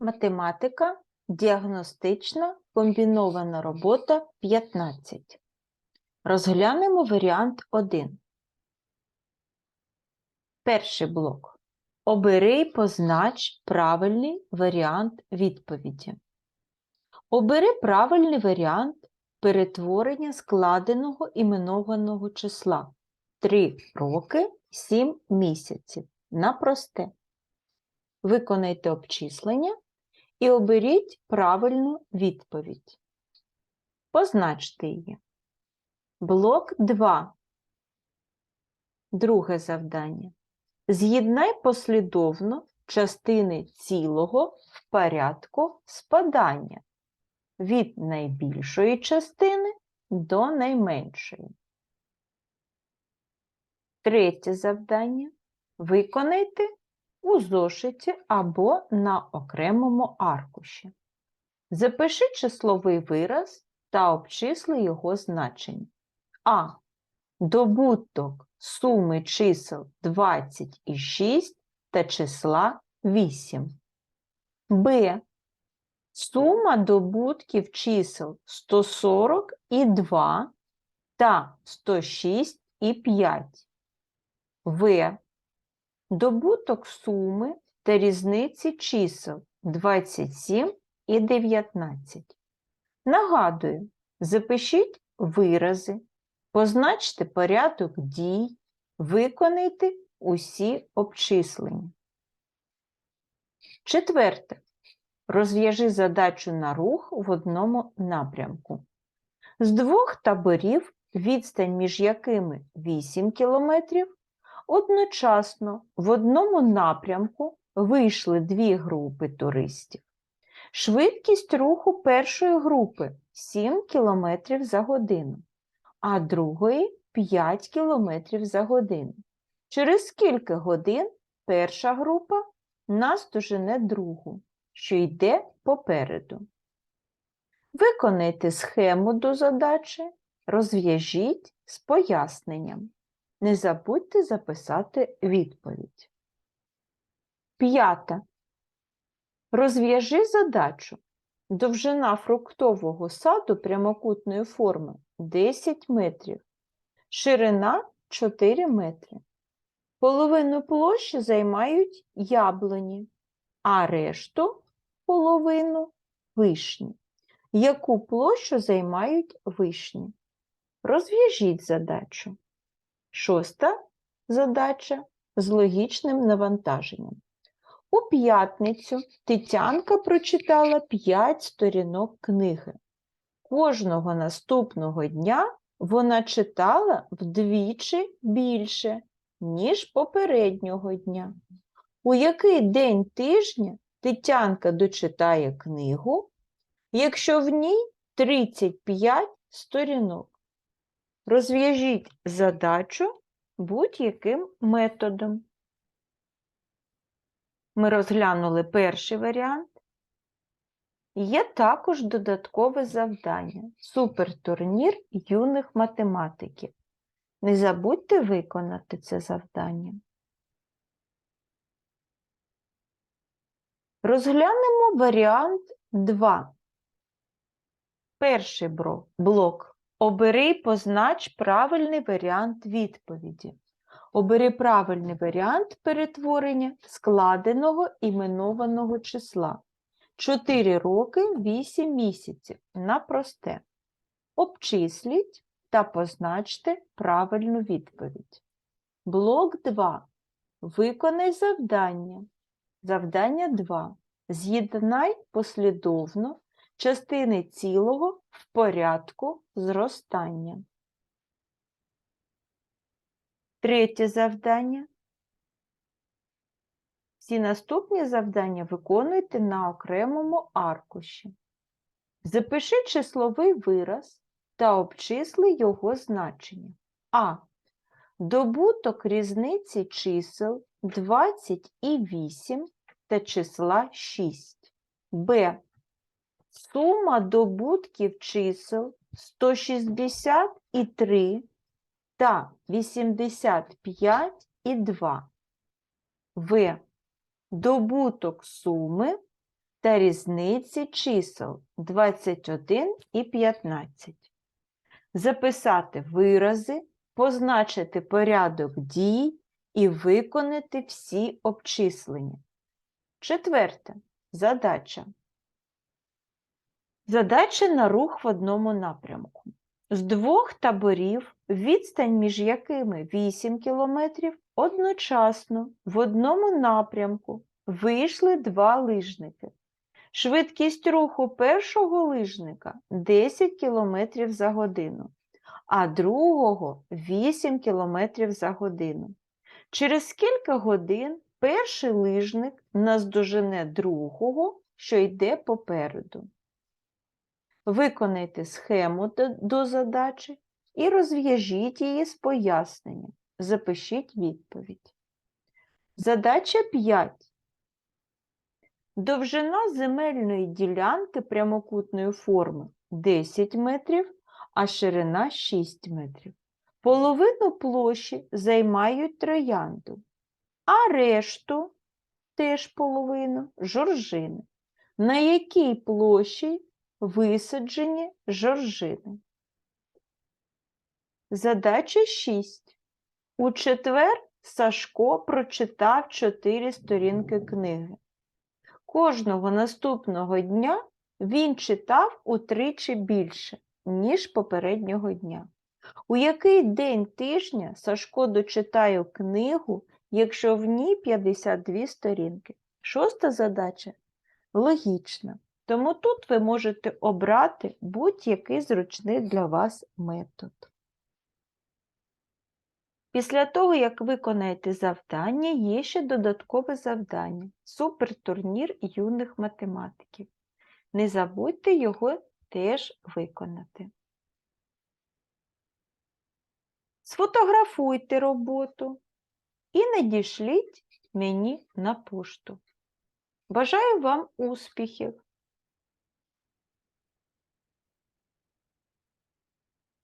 Математика, діагностична, комбінована робота 15. Розглянемо варіант 1. Перший блок. Обери і познач правильний варіант відповіді. Обери правильний варіант перетворення складеного іменованого числа 3 роки 7 місяців на просте. Виконайте обчислення і оберіть правильну відповідь. Позначте її. Блок 2. Друге завдання. З'єднай послідовно частини цілого в порядку спадання від найбільшої частини до найменшої. Третє завдання. Виконайте у зошиті або на окремому аркуші. Запиши числовий вираз та обчисли його значення. А. Добуток суми чисел 20 і 6 та числа 8. Б. Сума добутків чисел 140 і 2 та 106 і 5. В. Добуток суми та різниці чисел 27 і 19. Нагадую, запишіть вирази, позначте порядок дій, виконайте усі обчислення. Четверте. Розв'яжи задачу на рух в одному напрямку. З двох таборів, відстань між якими 8 км, Одночасно в одному напрямку вийшли дві групи туристів. Швидкість руху першої групи 7 км за годину, а другої 5 км за годину. Через скільки годин перша група наздожене другу, що йде попереду. Виконайте схему до задачі, розв'яжіть з поясненням. Не забудьте записати відповідь. П'ята. Розв'яжи задачу. Довжина фруктового саду прямокутної форми 10 метрів, ширина 4 метри. Половину площі займають яблуні, а решту половину вишні. Яку площу займають вишні? Розв'яжіть задачу. Шоста задача з логічним навантаженням. У п'ятницю Тетянка прочитала 5 сторінок книги. Кожного наступного дня вона читала вдвічі більше, ніж попереднього дня. У який день тижня Тетянка дочитає книгу, якщо в ній 35 сторінок? Розв'яжіть задачу будь-яким методом. Ми розглянули перший варіант. Є також додаткове завдання супертурнір юних математиків. Не забудьте виконати це завдання. Розглянемо варіант 2. Перший блок. Обери познач правильний варіант відповіді. Обери правильний варіант перетворення складеного іменованого числа. 4 роки 8 місяців на просте. Обчисліть та позначте правильну відповідь. Блок 2. Виконай завдання. Завдання 2. З'єднай послідовно частини цілого в порядку зростання. Третє завдання. Всі наступні завдання виконуйте на окремому аркуші. Запиши числовий вираз та обчисли його значення. А. Добуток різниці чисел 20 і 8 та числа 6. Б. Сума добутків чисел 163 та 85 і 2. В. Добуток суми та різниці чисел 21 і 15. Записати вирази, позначити порядок дій і виконати всі обчислення. Четверте. Задача. Задача на рух в одному напрямку. З двох таборів, відстань між якими 8 км, одночасно в одному напрямку вийшли два лижники. Швидкість руху першого лижника 10 км за годину, а другого 8 км за годину. Через кілька годин перший лижник наздожене другого, що йде попереду. Виконайте схему до, задачі і розв'яжіть її з поясненням. Запишіть відповідь. Задача 5. Довжина земельної ділянки прямокутної форми 10 метрів, а ширина 6 метрів. Половину площі займають троянду, а решту, теж половину, жоржини. На якій площі висаджені жоржини? Задача 6. У четвер Сашко прочитав 4 сторінки книги. Кожного наступного дня він читав утричі більше, ніж попереднього дня. У який день тижня Сашко дочитає книгу, якщо в ній 52 сторінки? Шоста задача логічна. Тому тут ви можете обрати будь-який зручний для вас метод. Після того, як виконаєте завдання, є ще додаткове завдання супертурнір юних математиків. Не забудьте його теж виконати. Сфотографуйте роботу і надішліть мені на пошту. Бажаю вам успіхів!